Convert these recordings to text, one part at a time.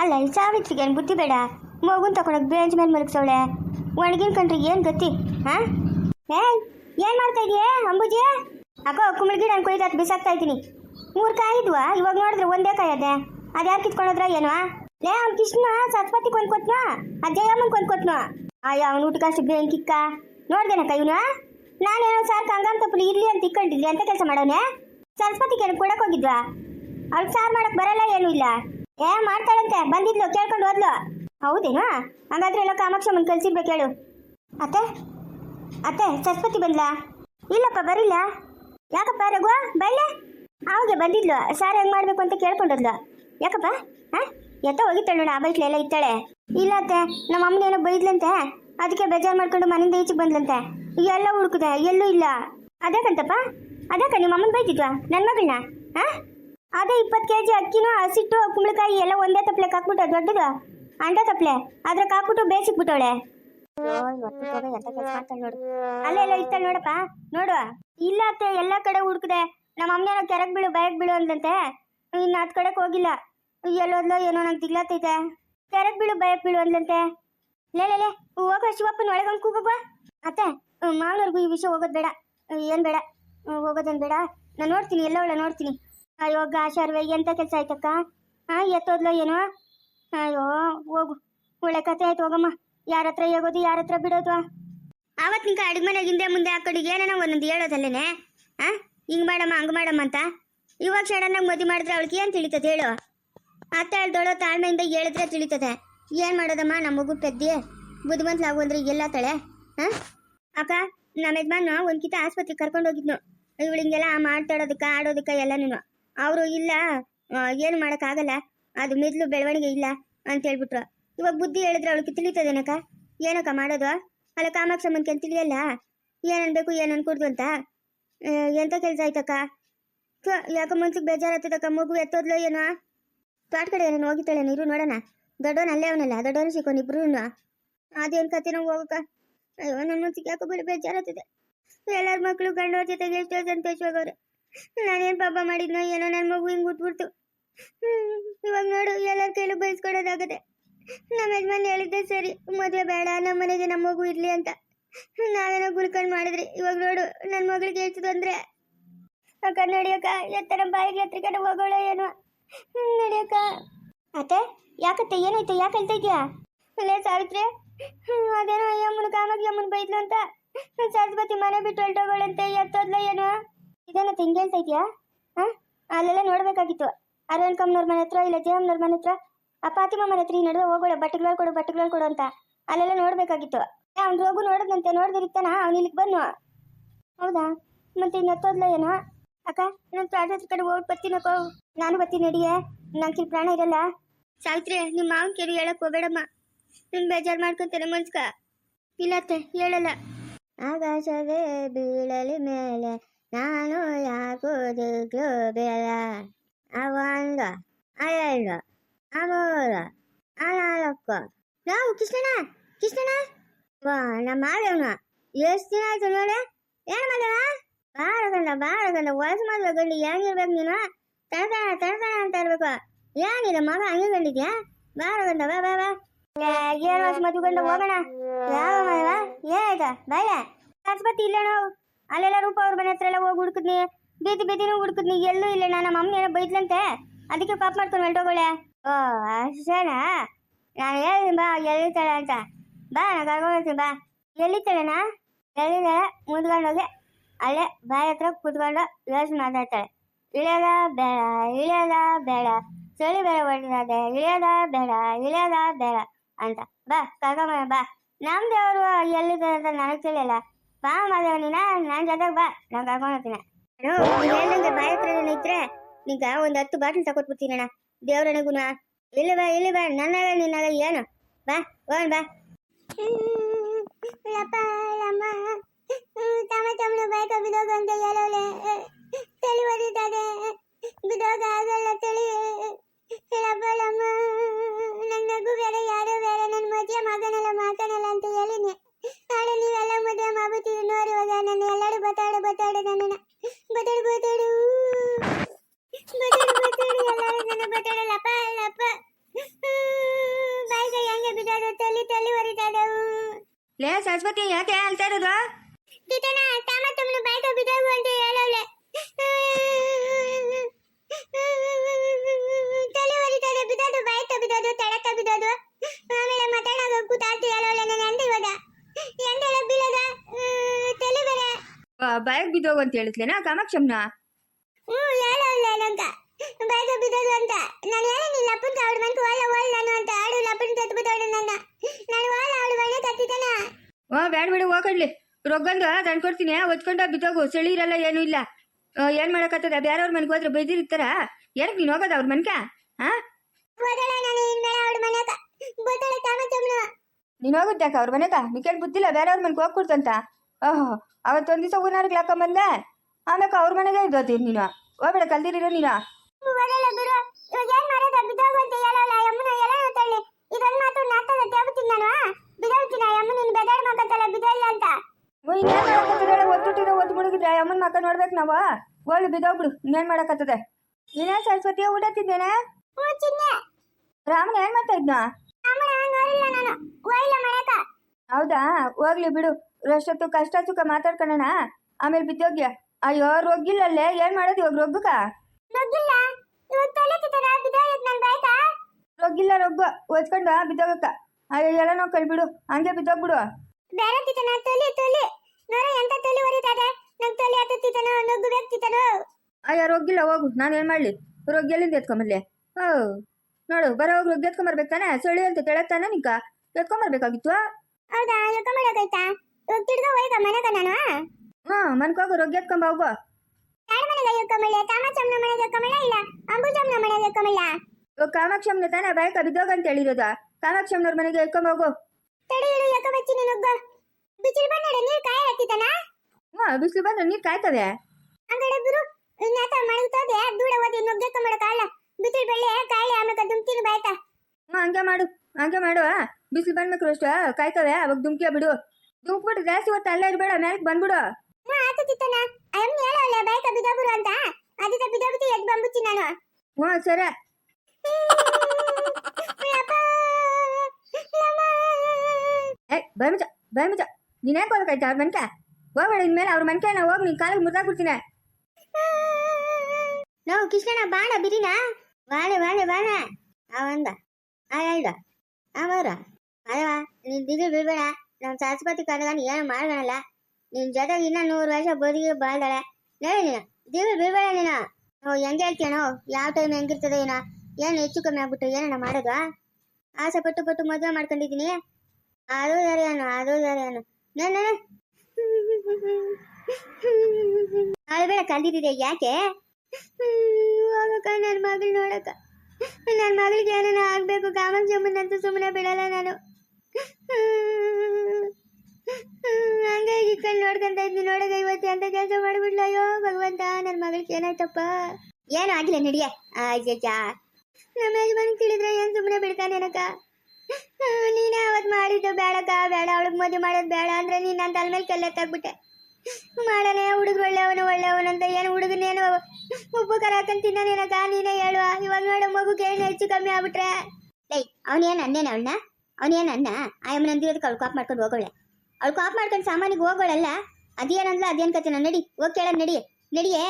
ಅಲ್ಲ, ಈ ಸಾವಿತ್ರಿಗೆ ಏನು ಬುದ್ಧಿ ಬೇಡ? ಮಗುನ್ ತಗೊಂಡೋಗಿ ಬೇಂಚ್ ಮೇಲೆ ಮಲಗಿಸವಳೆ. ಒಣಗಿನ ಕಂಡ್ರೆ ಏನು ಗತಿ, ಹಾ? ಏನ್ ಏನು ಮಾಡ್ತಾ ಇದೀಯಾ, ಅಂಬುಜಿ? ಅಕ್ಕೋ ಕುಂಬಳಗಿಡ ಅನ್ಕೊಳಿದ ಬಿಸಾಕ್ತಾ ಇದ್ದೀನಿ. ಮೂರು ಕಾಯಿ ಇದ್ವಾ? ಇವಾಗ ನೋಡಿದ್ರೆ ಒಂದೇ ಕಾಯಿ ಅದೇ. ಅದು ಯಾರು ಕಿತ್ಕೊಂಡೋದ್ರ ಏನೋ? ಲೇ, ಅವ್ನು ಕೃಷ್ಣ ಸತ್ಪತಿ ಕೊಂದ್ ಕೊತ್ನ ಆ ಜಯಮ್ಮನ್ ಕೊಂದ್ ಕೊಟ್ನು? ಅಯ್ಯ, ಅವ್ನು ಊಟಕ್ಕಷ್ಟು ಬೆಂಕಿಕ್ಕ ನೋಡ್ದೇನಕ್ಕ ಇವನು? ನಾನೇನೋ ಸಾರ್ ಕಂಗಾಮ್ ತಪ್ಪಲು ಇರ್ಲಿ ಅಂತ ಇಕ್ಕೊಂಡಿದ್ಲಿ, ಅಂತ ಕೆಲಸ ಮಾಡೋನೆ? ಸರಸ್ವತಿ ಕೇಳಿ ಕೊಡಕ್ ಹೋಗಿದ್ವಾ? ಅವ್ಳು ಸಾರ್ ಮಾಡಕ್ ಬರಲ್ಲ, ಏನೂ ಇಲ್ಲ. ಏ, ಮಾಡ್ತಾಳಂತೆ. ಬಂದಿದ್ಲು, ಕೇಳ್ಕೊಂಡು ಹೋದ್ಲು. ಹೌದೇನಾ? ಹಂಗಾದ್ರೆ ಎಲ್ಲ ಕಾಮಾಕ್ಷಮ್ಮನ್ ಕಳ್ಸಿರ್ಬೇಕು ಹೇಳು. ಅತ್ತೆ? ಅತ್ತೆ, ಸರಸ್ವತಿ ಬಂದ್ಲಾ? ಇಲ್ಲಪ್ಪ, ಬರಿಲ್ಲ. ಯಾಕಪ್ಪ, ರಘು, ಬೈಲೆ? ಅವಾಗೆ ಬಂದಿದ್ಲು. ಸಾರ್ ಹೆಂಗ್ ಮಾಡ್ಬೇಕು ಅಂತ ಕೇಳ್ಕೊಂಡೋದ್ಲು ಯಾಕಪ್ಪ? ಹಾ? ಎತ್ತ ಹೋಗಿತ್ತಳ ನೋಡ, ಆ ಬೈಟ್ಲೆಲ್ಲ ಇತ್ತಾಳೆ. ಇಲ್ಲ ಅತ್ತೆ, ನಮ್ಮ ಅಮ್ಮನ ಏನೋ ಬೈದ್ಲಂತೆ. ಅದಕ್ಕೆ ಬೇಜಾರು ಮಾಡ್ಕೊಂಡು ಮನೆಯಿಂದ ಈಚೆಗೆ ಬಂದ್ಲಂತೆ. ಎಲ್ಲ ಹುಡುಕುದೆ, ಎಲ್ಲೂ ಇಲ್ಲ. ಅದಕ್ಕಂತಪ್ಪ ಅದಕ್ಕ ನಿಮ್ಮ ಅಮ್ಮನ ಬೈತಿದ್ವಾ ನನ್ನ ಮಗಳನ್ನ ಹಾ? ಅದೇ ಇಪ್ಪತ್ತು ಕೆ ಜಿ ಅಕ್ಕಿನೂ, ಹಸಿಟ್ಟು, ಕುಂಬಳಕಾಯಿ ಎಲ್ಲ ಒಂದೇ ತಪ್ಲೆಗೆ ಹಾಕ್ಬಿಟ್ಟು ದೊಡ್ಡದು. ಅಂಡ ತಪ್ಲೆ. ಅದ್ರಾಗ ಹಾಕ್ಬಿಟ್ಟು ಬೇಯಿಸಿಕ್ಬಿಟ್ಟವಳೆ ಅಲ್ಲೇ ಎಲ್ಲ ಇತ್ತ ನೋಡಪ್ಪ. ನೋಡು. ಇಲ್ಲ ಅತ್ತೆ, ಎಲ್ಲ ಕಡೆ ಹುಡುಕದೆ. ನಮ್ಮ ಅಮ್ಮನ ಕೆರೆಗೆ ಬೀಳು, ಬಯಕ್ ಬಿಳು ಅಂದಂತೆ. ಇನ್ನು ಕಡೆಗೆ ಹೋಗಿಲ್ಲ. ಎಲ್ಲೋದ್ಲೋ ಏನೋ ನಂಗೆ ತಿಗ್ಲಾತೈತೆ. ಕೆರೆಗೆ ಬಿಳು, ಬಯಕ್ ಬೀಳು ಅಂದಂತೆ ಲೇ ಹೋಗೋ ಶಿವಪ್ಪನ ಒಳಗೊಂದು ಕೂಗೋಗ್ವ ಅತ್ತೆ, ಮಾವನವ್ರಿಗೂ ಈ ವಿಷಯ ಹೋಗೋದ್ ಬೇಡ. ಏನ್ ಬೇಡ? ಹೋಗೋದೇನು ಬೇಡ. ನಾನು ನೋಡ್ತೀನಿ ಎಲ್ಲ ಒಳ್ಳೆ ನೋಡ್ತೀನಿ. ಅಯ್ಯೋ ಗಾಶರ್ವೆ ಎಂತ ಕೆಲಸ ಆಯ್ತಕ್ಕ? ಹಾ, ಎತ್ತೋದ್ಲ ಏನೋ? ಅಯ್ಯೋ, ಹೋಗು. ಒಳ್ಳೆ ಕತೆ ಆಯ್ತು, ಹೋಗಮ್ಮ. ಯಾರ ಹತ್ರ ಹೇಗೋದು, ಯಾರ ಹತ್ರ ಬಿಡೋದು? ಅವತ್ ನಿಂಗೆ ಅಡಿಗೆ ಮನೆಗೆ ಹಿಂದೆ ಮುಂದೆ ಆ ಕಡೆಗೆ ಏನೋ ಒಂದೊಂದು ಹೇಳೋದಲ್ಲೇನೆ? ಹಾ, ಹಿಂಗ್ ಮಾಡಮ್ಮ, ಹಂಗೆ ಮಾಡಮ್ಮ ಅಂತ? ಇವಾಗ ಸಡನ್ನಾಗಿ ಮದುವೆ ಮಾಡಿದ್ರೆ ಅವಳಿಗೆ ಏನು ತಿಳಿತದೆ ಹೇಳು? ಅತ್ತ ಹೇಳ್ದೋಳು ತಾಳ್ಮೆಯಿಂದ ಹೇಳಿದ್ರೆ ತಿಳಿತದೆ. ಏನು ಮಾಡೋದಮ್ಮ ನಮ್ಮ ಮಗು ಪೆದ್ದಿ. ಬುದ್ಧಿವಂತಲಾಗು ಅಂದ್ರೆ ಎಲ್ಲ ತಳೆ. ಹಾಂ? ಅಕ್ಕ ನಮ್ಮ ಯಜಮಾನ ಒಂದ್ಕಿತ ಆಸ್ಪತ್ರೆಗೆ ಕರ್ಕೊಂಡು ಹೋಗಿದ್ನು. ಇವಳಿಗೆಲ್ಲ ಮಾತಾಡೋದಕ್ಕ ಆಡೋದಕ್ಕ ಎಲ್ಲನೂ ಅವರು ಇಲ್ಲ ಏನು ಮಾಡೋಕ್ಕಾಗಲ್ಲ. ಅದು ಮಿದ್ಲು ಬೆಳವಣಿಗೆ ಇಲ್ಲ ಅಂತ ಹೇಳ್ಬಿಟ್ರು ಇವಾಗ ಬುದ್ಧಿ ಹೇಳಿದ್ರೆ ಅವಳಿಗೆ ತಿಳಿತದೇನಕ್ಕ? ಏನಕ್ಕ ಮಾಡೋದು? ಅಲ್ಲ ಕಾಮಾಕ್ಷಮ್ಮನ್ಗೆ ಅಂತ ತಿಳಿಯಲ್ಲ? ಏನು ಅನ್ಬೇಕು ಏನು ಅನ್ಕೊಡ್ದು ಅಂತ? ಎಂತ ಕೆಲಸ ಆಯ್ತಕ್ಕ? ಯಾಕ ಮನ್ಸಿಗೆ ಬೇಜಾರಾಗ್ತದಕ್ಕ, ಮಗು ಎತ್ತೋದ್ಲೋ ಏನೋ? ತೋಟ ಕಡೆ ಏನೇನು ಹೋಗಿತ್ತಾಳೆ ನೀರು ನೋಡೋಣ. ದೊಡ್ಡವನ ಅಲ್ಲೇ ಅವನಲ್ಲ, ದೊಡ್ಡವನು ಸಿಕ್ಕೋನು ಇಬ್ರು ಅದೇನು ಕತೆನೋ ಹೋಗಕ್ಕ? ಅಯ್ಯೋ, ನನ್ನ ಮನ್ಸಿಗೆ ಯಾಕೋ ಬರೀ ಬೇಜಾರಾಗ್ತದೆ. ಎಲ್ಲರ ಮಕ್ಕಳು ಗಂಡವ್ರ ಜೊತೆಗೆ ಎಷ್ಟೋ ಸಂತೋಷವಾಗವ್ರೆ ನಾನೇನು ಪಾಪ ಮಾಡಿದ್ನೋ ಏನೋ ನನ್ನ ಮಗು ಹಿಂಗೆ ಉಟ್ಬಿಡ್ತು. ಹ್ಮ್, ಇವಾಗ ನೋಡು ಎಲ್ಲರ ಕೈಲೂ ಬಯಸ್ಕೊಡೋದಾಗದೆ ನಮ್ಮ ಯಜಮಾನ್ ಹೇಳಿದ್ದೆ ಸರಿ ಮದುವೆ ಬೇಡ ನಮ್ಮ ಮನೆಗೆ ನಮ್ಮ ಮಗು ಇರ್ಲಿ ಅಂತ. ನಾವೇನೋ ಗುಲ್ಕಂಡ್ ಮಾಡಿದ್ರಿ ಇವಾಗ ನೋಡು ನನ್ನ ಮಗಳಿಗೆ ಎಷ್ಟು ತೊಂದ್ರೆ. ಅಕ್ಕ ನಡಿಯಕ್ಕ ಎತ್ತರ ಬಾಯಿಗೆ ಹತ್ರಕ್ಕೆ ಹೋಗೋಳ ಏನೋ. ನಡಿಯಕ್ಕ. ಅತ್ತೆ ಯಾಕತ್ತೆ ಏನಾಯ್ತು ಯಾಕೆ ಹೇಳ್ತಾ ಇದೆಯಾ? ಅಲ್ಲೇ ಸಾವಿತ್ರಿ ಅದೇನೋ ಯಮ್ಮನ ಕಾಮಾಗಿ ಯಮ್ಮನ ಬೈದ್ಲು ಅಂತ. ಸರಸ್ವತಿ ಮನೆ ಬಿಟ್ಟು ಹೊಲ್ಟೋಗಳಂತೆ ಎತ್ತೋದ್ಲ ಏನೋ. ಇದೇನತ್ತೆ ಹಿಂಗೆ ಹೇಳ್ತಾ ಇದೆಯಾ? ಹಾ? ಅಲ್ಲೆಲ್ಲ ನೋಡ್ಬೇಕಾಗಿತ್ತು. ಅರವಿಂದ್ ಕಮ್ಮನವ್ರ ಮನೆ ಹತ್ರ ಇಲ್ಲ ಜಯಮ್ನವ್ರ ಮನೆ ಹತ್ರ. ಆ ಫಾತಿಮಾ ಮನೆ ಹತ್ರ ಈ ನಡುವೆ ಹೋಗೋಳ ಬಟ್ಟೆಗಳು ಕೊಡು ಬಟ್ಟೆಗಳು ಕೊಡು ಅಂತ. ಅಲ್ಲೆಲ್ಲ ನೋಡ್ಬೇಕಾಗಿತ್ತು. ಅವ್ನು ರೋಗು ನೋಡದಂತೆ ನೋಡ್ದಿರ್ತಾನ ಅವ್ನು ಇಲ್ಲಿಗೆ ಬನ್ನು. ಹೌದಾ? ಮತ್ತೆ ಇನ್ನು ಹತ್ತೋದ್ಲ ಏನೋ? ಅಕ್ಕ ನಾನು ಪ್ರಾಣ ಕಡೆ ಹೋಗಿ ಬರ್ತೀನಕ್ಕ ನಾನು ಬರ್ತೀನಿ ನಡಿಗೆ ನಂಗೆ ಪ್ರಾಣ ಇರಲ್ಲ. ಸಾವಿತ್ರಿ ನಿಮ್ಮ ಮಾವನ ಕೇಳಿ ಹೇಳಕ್ ಹೋಗಬೇಡಮ್ಮ. ನಿನ್ ಬೇಜಾರು ಮಾಡ್ಕೊಂತೇನೆ ಮನ್ಸ್ಕ. ಇಲ್ಲತ್ತೆ ಹೇಳಲ್ಲ. ಆಕಾಶವೇ ಬೀಳಲಿ ಮೇಲೆ. ನಾನು ಯಾಕೋ ದಿಗ್ಲು ಬೇಡ ಅವೊಂದು ಅಲ್ಲೆರಡು ಆ ಮೂರು ಆ ನಾಲ್ಕು ನಾವು ಕೃಷ್ಣನ ಕೃಷ್ಣನ ವಾ ನಮ್ಮ ಮಾದೇವನ ಎಷ್ಟು ದಿನ ಆಯ್ತು ನೋಡಿ? ಏನು ಮಾಡ್ಯಾವ ಬಾರ ಗಂಡ ಬಾರ ಗಂಡ. ವಯಸ್ಸು ಮದುವೆ ಗಂಡು ಹೆಂಗಿರ್ಬೇಕು ನೀನು? ತರತಾನ ತರತಾನ ಅಂತ ಇರ್ಬೇಕು. ಏನಿಲ್ಲ ಮಗ ಹಂಗೆ ಗಂಡಿದ್ಯಾ ಬಾರ ಗಂಡ, ಬಾ ಬಾ ಬಾ. ಏನು ವಯಸ್ಸು ಮದುವೆ ಗಂಡ ಹೋಗೋಣ. ಯಾವ ಮಾದೇವ? ಏನಾಯ್ತಾ? ಬಾಯ. ಆಸ್ಪತ್ರೆ ಇಲ್ಲ ನಾವು ಅಲ್ಲೆಲ್ಲ ರೂಪ ಅವ್ರ ಮನೆ ಹತ್ರ ಎಲ್ಲ ಹೋಗಿ ಹುಡುಕಿದ್ನಿ. ಬೀದಿ ಬೀದಿನೂ ಹುಡುಕಿದ್ನಿ. ಎಲ್ಲೂ ಇಲ್ಲ ನಾನು ನಮ್ಮ ಏನೋ ಬೈದ್ಲಂತೆ. ಅದಕ್ಕೆ ಪಾಪ ಮಾಡ್ಕೊಂಡು ಹೊರಟೋಗೋಳೆ. ಓ, ಅಷ್ಟೇನಾ? ನಾನು ಹೇಳ್ತೀನಿ ಬಾ ಎಲ್ಲಿದ್ದಾಳೆ ಅಂತ. ಬಾ, ನಾನು ಕರ್ಕೊಂಡು ಬಾ. ಎಲ್ಲಿದ್ದಾಳೆನಾ ಎಲ್ಲಿದ್ದಾಳೆ ಮುದ್ಕೊಂಡೋಗಿ ಅಲ್ಲೇ ಬಾಯಿ ಹತ್ರ ಕೂತ್ಕೊಂಡು ಯೋಚನೆ ಮಾತಾಡ್ತಾಳೆ. ಇಳಿಯೋದ ಬೇಡ ಇಳಿಯೋದ ಬೇಡ. ಚಳಿ ಬೇರೆ ಹೊಡೆದಾದೆ ಇಳಿಯೋದ ಬೇಡ ಇಳಿಯೋದ ಬೇಡ ಅಂತ. ಬಾ ಕರ್ಕೊಂಬ ಬಾ. ನಮ್ಮ ದೇವರು ಎಲ್ಲಿದ್ದಾರೆ ಅಂತ ನನಗೆ ತಿಳಿಯಲ್ಲ. ಬಾ ಮಾದೇವ ನೀನ ನನ್ನ ಜೊತೆಗೆ ಬಾ ನಾನು ಕರ್ಕೊಂಡು ಹೋಗ್ತೀನಿ ಹೇಳ್ದಂಗೆ ಬಾಯಿ ಹತ್ರ ಇದ್ರೆ ನಿಂಗ ಒಂದು ಹತ್ತು ಬಾಟ್ಲ್ ತಗೊಟ್ಬಿಡ್ತೀನಣ್ಣ ದೇವ್ರನಿಗುನ ಇಲ್ಲಿ ಬಾ ಇಲ್ಲಿ ಬಾ ನನ್ನಾಗ ನಿನ್ನಾಗ ಏನು ಬಾ ಹೋಗೋಣ ಬಾ ಲಪ್ಪ ಲಮ್ಮ ತಮ್ಮ ತಮ್ಮನ ಬೈಕ ಬಿದೋಗ ಅಂತ ಹೇಳೋಳೆ ತಳಿ ಹೊಡಿತದೆ ಬಿದೋಗ ಆಗಲ್ಲ ತಳಿ ಲಪ್ಪ ಲಮ್ಮ ನನಗೂ ಬೇರೆ ಯಾರು ಬೇರೆ ನನ್ನ ಮದುವೆ ಮಗನೆಲ್ಲ ಮಾತಾಡಲ್ಲ ಅಂತ ಹೇಳಿನಿ ಸರಸ್ವತಿ ಯಾಕೆ ಅಳ್ತಾ ಇರೋದು? ತಮ್ಮನ ಬಿದ್ದೋಗು ಅಂತ ಹೇಳೋಳೆ ತಲೆ ಹೊರಿತದೆ ಬಿದ್ದೋದು ಬೈಕ ಬಿದ್ದೋದು ತಡಕ ಬಿದ್ದೋದು. ಆಮೇಲೆ ಮಾತಾಡೋದು ಕೂತಾಡ್ತಿ ಹೇಳೋಳೆ ನಾನು ಎಂತ ಇವಾಗ. ಎಂತೆಲ್ಲ ಬೀಳದ? ತಲೆ ಬೇರೆ. ಬಾಯಕ್ ಬಿದ್ದೋಗು ಅಂತ ಹೇಳಿದ್ಲೇನಾ ಕಾಮಾಕ್ಷಮ್ನ ಹ್ಞೂ ಹೇಳೋಲ್ಲ ನಂಗ. ಬೈಕ ಬಿದ್ದೋದು ಅಂತ. ನಾನು ಹೇಳಿಲ್ಲ ಅಪ್ಪನ ಅವಳ ಮನ್ಕ ಒಳ್ಳ ಒಳ್ಳ ನಾನು ಅಂತ. ಆಡು ಅಪ್ಪನ ಬಿದ್ದೋಡು ನನ್ನ. ನಾನು ಒಳ್ಳ ಅವಳ ಮನೆ ಕತ್ತಿದ್ದಾನ ಹ್ಞೂ ಬೇಡ ಬಿಡು ಹೋಗಡ್ಲಿ ತಂದು ಕೊಡ್ತೀನಿ ಒತ್ಕೊಂಡು ಬಿದ್ದೋಗು. ಚಳಿ ಇರಲ್ಲ, ಏನೂ ಇಲ್ಲ. ಏನು ಮಾಡಕತ್ತದ? ಬೇರೆಯವ್ರ ಮನೆಗೆ ಹೋದ್ರೆ ಬೈದಿರ್ತಾರ ಏನಕ್ಕೆ ನೀನು ಹೋಗದ ಅವ್ರ ಮನ್ಕ? ಹಾ ನಾನು ಅವ್ರ ಮನೆಗ? ನಿಕೇನ್ ಬುದ್ಧಿಲ್ಲ ಬೇರೆಯವ್ರ ಮನೆಗೆ ಹೋಗ್ಕೊಡ್ತಂತ ಓಹೋ ಅವತ್ತೊಂದು ದಿವಸ ಊನಾರಿಗೆ ಹಾಕೊಂಬಂದೆ ಆಮ್ಯಾಕ ಅವ್ರ ಮನೆಗೆ ಇದ್ದೀನಿ ನೀನು. ಹೋಗ್ಬೇಡ ಕಲ್ದಿರೋ ನೀನು ಬರಲ್ಲ ಗುರು ಇವಾಗ ಏನ್ ಮಾಡೋದ ಬಿದ್ದೋಗು ಅಂತ ಹೇಳಲ್ಲ ಯಮ್ಮನ ಎಲ್ಲ ತಳ್ಳಿ ಇದೊಂದ್ ಮಾತು ನಾಟಕ ತೇಗುತ್ತೀನಿ ನಾನು ಬಿದ್ದೋಗ್ತೀನಿ ಯಮ್ಮ ನೀನ್ ಬೆದಾಡ್ ಮಕ್ಕತ್ತಲ್ಲ ಬಿದ್ದಲ್ಲ ಅಂತ ಇನ್ನೇನ್ ಮಾಡಕತ್ತದ ಒತ್ತುಟ್ಟಿರೋ ಒತ್ತು ಮುಳುಗಿದ್ರೆ ಅಮ್ಮನ ಮಕ್ಕ ನೋಡ್ಬೇಕು ನಾವು. ಗೋಳು ಬಿದ್ದೋಗ್ಬಿಡು ಇನ್ನೇನ್ ಮಾಡಕತ್ತದೆ? ನೀನೇ ಸರಸ್ವತಿ ಊಟ ತಿಂದೇನೆ? ರಾಮನ್ ಏನ್ ಮಾಡ್ತಾ ಇದ್ನ? ಹೌದಾ? ಹೋಗ್ಲಿ ಬಿಡು. ಅಷ್ಟೊತ್ತು ಕಷ್ಟ ಸುಖ ಮಾತಾಡ್ಕೊಳ್ಳೋಣ ಆಮೇಲೆ ಬಿದ್ದೋಗ್ಯ. ಅಯ್ಯೋ ರೊಗ್ಗಿಲ್ಲಲ್ಲೇ ಏನ್ ಮಾಡೋದು ಇವಾಗ ಬಾಯ್ಕ ರೊಗ್ಗಿಲ್ಲ ರೊಗ್ಗ. ಒತ್ಕೊಂಡು ಬಿದ್ದೋಗಕ್ಕ. ಅಯ್ಯೋ ಎಲ್ಲ ನೋಡ್ಕೊಳ್ಬಿಡು ಹಂಗೆ ಬಿದ್ದೋಗ್ಬಿಡು. ಬೇರೆ ತೊಲಿ ತಲಿ ನೋಡ ಎಂತ ತಲಿ ಹೊರಿತದೆ ನಂಗ್ ತಲಿ ಹತ್ತುತ್ತಿತ್ತನ ನುಗ್ಗು ಅಯ್ಯ ರೋಗಿಲ್ಲ ಹೋಗು. ನಾನು ಏನ್ ಮಾಡ್ಲಿ? ರೋಗಿ ಎಲ್ಲಿಂದ ಎತ್ಕೊಂಬರ್ಲಿ? ಓ ನೋಡು ಬರೋ ರೊಗ್ಗಿ ಎತ್ಕೊಂಬರ್ಬೇಕು ತಾನೆ? ಸೊಳ್ಳಿ ಅಂತ ಕೇಳತ್ತಾನ ನಿಂಕ? ಎತ್ಕೊಂಬರ್ಬೇಕಾಗಿತ್ತು? ಹೌದಾ ಯಾಕ ಮಾಡಕೈತಾ ಇವಾಗ ತಿಡ್ಗ ಹೋಯ್ಕ ಮನೆಕ ನಾನು ಹೋಗು ಮನ್ಕೋಗು ರೊಗ್ಗಿ ಎತ್ಕೊಂಬ ಹೋಗು. ಯಾರ ಮನೆಗೆ ಯೋಕ್ಕಮಳ್ಳ ಕಾಮಾಕ್ಷಮ್ಮನ ಮನೆಗೆ ಯೋಕ್ಕಮಳ್ಳ ಇಲ್ಲ? ಅಂಬುಜಮ್ಮನ ಮನೆಗೆ ಯೋಕ್ಕಮಳ್ಳ ಓ ಕಾಮಾಕ್ಷಮ್ಮನ ತಾನೆ ಬಾಯ್ಕ ಬಿದ್ದೋಗ ಅಂತ ಹೇಳಿರೋದ. ಕಾಮಾಕ್ಷಮ್ಮನವ್ರ ಮನೆಗೆ ಎತ್ಕೊಂಬ ಹೋಗು. ತಡಿ ಇಡು ಯಾಕ ಬಚ್ಚಿನ ನುಗ್ಗ. ಬಿಸಿಲು ಬಂದಡೆ ನೀರು ಕಾಯ ಹತ್ತಿತನ ಹಾ ಬಿಸಿಲು ಬಂದ್ರೆ ನೀರು ಕಾಯ್ತವೆ. ಅಂಗಡೆ ಗುರು ಇನ್ನಾತ ಮಣಗ್ತದೆ ದೂರ ಓದಿ ನುಗ್ಗಕ್ಕ ಮಾಡಕಾಲ ಬಿಸಿಲು ಬೆಳ್ಳೆ ಕಾಯಿ ಆಮೇಲೆ ದುಮ್ಕಿನ ಬಾಯ್ತ? ಹ್ಞೂ ಹಂಗೆ ಮಾಡು ಹಂಗೆ ಮಾಡು ಬಿಸಿಲು ಬಂದ್ಬೇಕು ಅಷ್ಟು ಕಾಯ್ತವೆ ಅವಾಗ ದುಮ್ಕಿಯ ಬಿಡು. ದುಮ್ಕ್ಬಿಟ್ಟು ಜಾಸ್ತಿ ಹೊತ್ತು ಅಲ್ಲೇ ಇರಬೇಡ ಮೇಲಕ್ಕೆ ಬಂದ್ಬಿಡು. ಹ್ಞೂ ಆತತಿತ್ತನ ಅಯ್ಯಮ್ಮ ಹೇಳಲ್ಲ ಬಾಯ್ಕ ಬಿದೋಗುರು ಅಂತ? ಅದಕ್ಕೆ ಬಿದೋಗುತ್ತಿ ಎದ್ದು ಬಂಬುಚ್ಚಿ ನಾನು. ಹ್ಞೂ ಸರಿ. ಯಪ್ಪ, ಯಮ್ಮ. ಏ ಬಾಯ್ ಮುಚ್ಚ ಬಾಯ್ ಮುಚ್ಚ ನೀನು ಯಾಕೆ ಹೋಗಕ್ಕಾಯ್ತಾ ಅವ್ರ ಮನ್ಕೆ? ಹೋಗ್ಬೇಡ ಇನ್ಮೇಲೆ ಅವ್ರ ಮನ್ಕೆ ನಾ ಹೋಗಿ ನೀನು ಕಾಲಿಗೆ ಮುರಿದಾಗ್ಬಿಡ್ತೀನಿ ನಾವು ಕಿಶ್ಕಣ ಬಾಣ ಬಿರಿನ? ಬಾಳೆ ಬಾಳೆ ಬಾಣ. ಅವಂದ ಆಯ್ದ ಅವರ ಅದವ ನೀನ್ ದಿಗಿ ಬಿಡ್ಬೇಡ. ನಮ್ ಸರಸ್ವತಿ ಕಣಗನ ಏನು ಮಾಡ್ಗಣಲ್ಲ ನಿನ್ ಜೊತೆ ಇನ್ನ ನೂರು ವರ್ಷ ಬದುಕಿ ಬಾಳ್ದಾಳೆ. ನೋಡಿ ನೀನು ದಿಗಿ ಬಿಡ್ಬೇಡ ನೀನು. ಓ, ಹೆಂಗೆ ಹೇಳ್ತೀಯನೋ ಯಾವ ಟೈಮ್ ಹೆಂಗಿರ್ತದೆ ಏನೋ? ಏನು ಹೆಚ್ಚು ಕಮ್ಮಿ ಆಗ್ಬಿಟ್ಟು ಏನಣ್ಣ ಮಾಡೋದು ಆಸೆ ಪಟ್ಟು ಪಟ್ಟು ಮದುವೆ ಮಾಡ್ಕೊಂಡಿದ್ದೀನಿ. ಅದು ಸರಿ ಅನ್ನು ಅದು ಸರಿ ಅನ್ನು ನಾನು ಬೇಡ ಕಲ್ದಿದ್ದೆ ಯಾಕೆ? ಹೋಗಕ್ಕ ನನ್ನ ಮಗಳು ನೋಡಕ ನನ್ನ ಮಗಳಿಗೆ ಏನಾನ ಆಗ್ಬೇಕು ಕಾಮಾಕ್ಷಮ್ಮನಂತೂ ಸುಮ್ಮನೆ ಬಿಡಲ್ಲ ನಾನು. ಹಂಗಾಗಿ ಇಕ್ಕಂಡು ನೋಡ್ಕೊಂತ ಇದ್ನಿ ನೋಡಗ ಇವತ್ತು ಅಂತ ಕೆಲಸ ಮಾಡ್ಬಿಡ್ಲ ಅಯ್ಯೋ, ಭಗವಂತ ನನ್ನ ಮಗಳಿಗೆ ಏನಾಯ್ತಪ್ಪ? ಏನು ಆಗಿಲ್ಲ ನಡಿಯ. ಅಯ್ಯಜ್ಜ ನಮ್ಮ ಯಜಮಾನ್ ತಿಳಿದ್ರೆ ಏನು ಸುಮ್ಮನೆ ಬಿಡ್ತಾನೇನಕ್ಕ ನೀನೇ ಅವತ್ತು ಮಾಡಿದ್ದು ಬೇಡಕ್ಕ, ಬೇಡ, ಅವಳಿಗೆ ಮದುವೆ ಮಾಡೋದು ಬೇಡ ಅಂದ್ರೆ ನೀನು ನನ್ನ ತಲೆ ಮೇಲೆ ಕಲ್ಲೆತ್ತಾಗ್ಬಿಟ್ಟೆ. ಮಾಡನೆ ಹುಡುಗ ಒಳ್ಳೆಯವನು ಒಳ್ಳೆಯವನು ಅಂತ ಏನು ಹುಡುಗನೇನು ಉಪ್ಪು ಖಾರ ಹಾಕೊಂಡ್ ತಿನ್ನನೇನಕ್ಕ ನೀನೇ ಹೇಳುವ. ಇವಾಗ ನೋಡು ಮಗುಗೆ ಏನು ಹೆಚ್ಚು ಕಮ್ಮಿ ಆಗ್ಬಿಟ್ರೆ. ಲೈ ಅವನೇನು ಅನ್ನೇನ ಅವ್ನ? ಅವನೇನು ಅನ್ನ ಆಯಮ್ಮನ ಅಂದಿರೋದಕ್ಕೆ ಅವ್ಳು ಕಾಪ್ ಮಾಡ್ಕೊಂಡು ಹೋಗೋಳೆ. ಅವ್ಳು ಕಾಪ್ ಮಾಡ್ಕೊಂಡು ಸಾಮಾನಿಗೆ ಹೋಗೋಳಲ್ಲ? ಅದೇನಂದ್ಲ ಅದೇನ್ ಕತೆ? ನಡಿ, ಹೋಗಿ ಕೇಳೋದು ನಡಿ. ನಡಿಯೇ?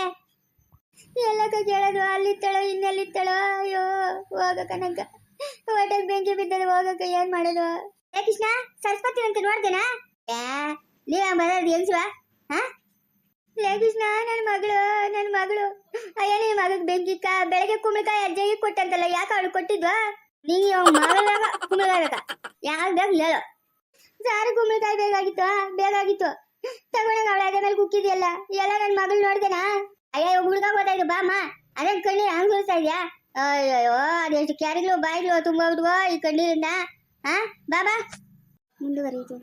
ಎಲ್ಲಕ್ಕ ಕೇಳೋದು ಅಲ್ಲಿತ್ತಳೋ ಇನ್ನೆಲ್ಲಿತ್ತಳೋ ಅಯ್ಯೋ, ಹೋಗಕ್ಕ ನಂಗ. ಹೊಟ್ಟೆಗೆ ಬೆಂಕಿ ಬಿದ್ದದ ಹೋಗಕ್ಕ ಏನ್ ಮಾಡೋದು? ಏ ಕೃಷ್ಣ, ಸರಸ್ವತಿ ಅಂತ ನೋಡ್ದೇನಾ? ಏ, ನೀವ ಬರೋದು ಎಲ್ಸುವ? ಹಾ? ಲೇ ನಾ ನನ್ನ ಮಗಳು ನನ್ನ ಮಗಳು. ಅಯ್ಯ ನಿನ್ನ ಮಗಗ್ ಬೆಂಕಿಕ್ಕ, ಬೆಳಗ್ಗೆ ಕುಂಬಳಕಾಯಿ ಅಜ್ಜಿಗೆ ಕೊಟ್ಟಂತಲ್ಲ, ಯಾಕೆ ಅವಳು ಕೊಟ್ಟಿದ್ವಾ? ನೀ ಮಗಳಾಗ ಕುಂಬಳಕಾಯಿ ಬೇಕಾ ಯಾವ್ದು ಬೇಕು ಹೇಳು. ಸಾರು, ಕುಂಬಳಕಾಯಿ ಬೇಕಾಗಿತ್ತು ಬೇಕಾಗಿತ್ತು. ತಗೊಂಡಾಗ ಅವಳ ಅದೇ ಮೇಲೆ ಕುಕ್ಕಿದ್ಯಲ್ಲ, ಎಲ್ಲ ನನ್ನ ಮಗಳು ನೋಡ್ದೇನಾ? ಅಯ್ಯ ಹುಡುಗ ಗೊತ್ತಾಯ್ತು ಬಾ, ಅಮ್ಮ. ಅದೇನ್ ಕಣ್ಣೀರು ಹಂಗ್ ಸುರಿಸ್ತಾ ಇದೆಯಾ? ಅಯ್ಯೋ ಅದೆಷ್ಟು ಕ್ಯಾರಿಗಳು ಬಾಯಿಗಳು ತುಂಬ ಈ ಕಣ್ಣೀರಿಂದ. ಹಾ ಬಾ ಬಾ. ಮುಂದುವರಿಯಿತು